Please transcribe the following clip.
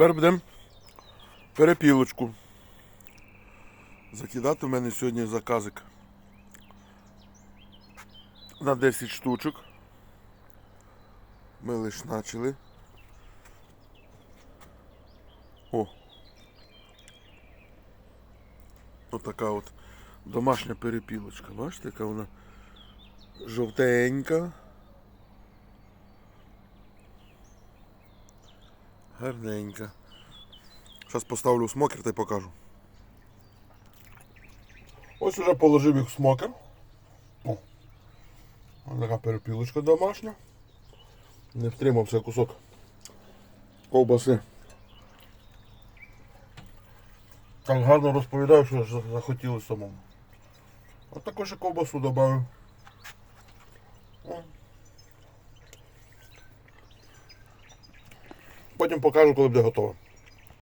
тепер будемо перепілочку. Закидати в мене сьогодні заказик на 10 штучок. Ми лиш почали. О! Отака от домашня перепілочка. Бачите, яка вона жовтенька. Гарненька. Зараз поставлю смокер та й покажу. Ось уже положив їх в смокер. О. Така перепілочка домашня. Не втримався кусок ковбаси. Так гарно розповідаю, що захотілося самому. От також і ковбасу додав. Потім покажу, коли буде готово.